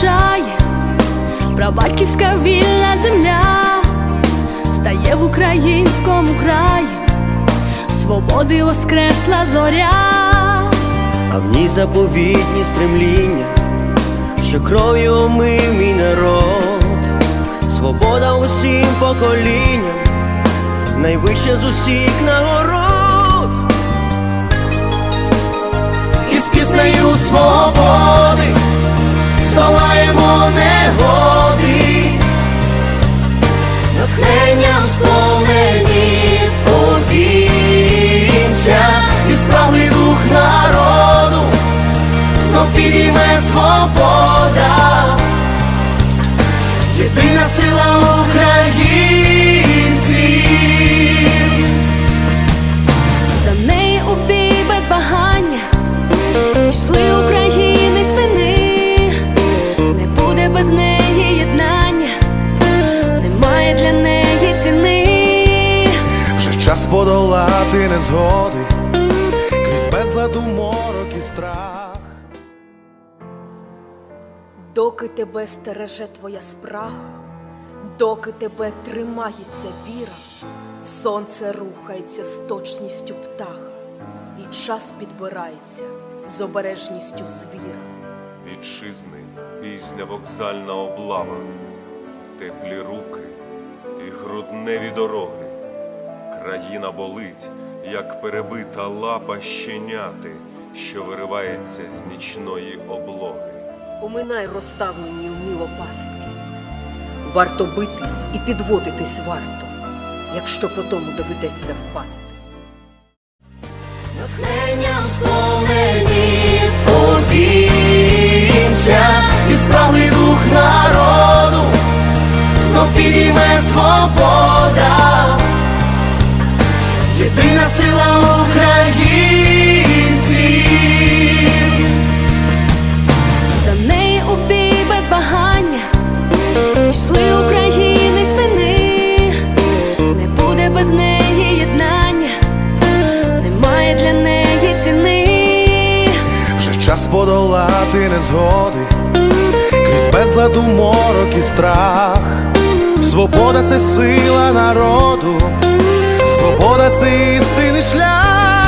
та батьківська вільна земля стає в українському краї, свободи воскресла зоря. а в ній заповітні стремління, що кров'ю омив мій народ, свобода усім поколінням, найвища з усіх нагород. І з піснею свободи подолати незгоди, крізь безладу морок і страх. Доки тебе стереже твоя спрага, доки тебе тримається віра, сонце рухається з точністю птаха, і час підбирається з обережністю звіра. Вітчизни, пізня вокзальна облава, теплі руки і грудневі дороги. Країна болить, як перебита лапа щеняти, що виривається з нічної облоги. Уминай розставлені вміло пастки. Варто битись і підводитись варто, якщо по тому доведеться впасти. Натхнення сповнені повінця і спраглий дух народу, знов підійме свобода, єдина сила українців. За неї у бій без вагання йшли України сини, не буде без неї єднання, немає для неї ціни. Вже час подолати незгоди, крізь безладу морок і страх. Свобода це сила народу, це істинний шлях.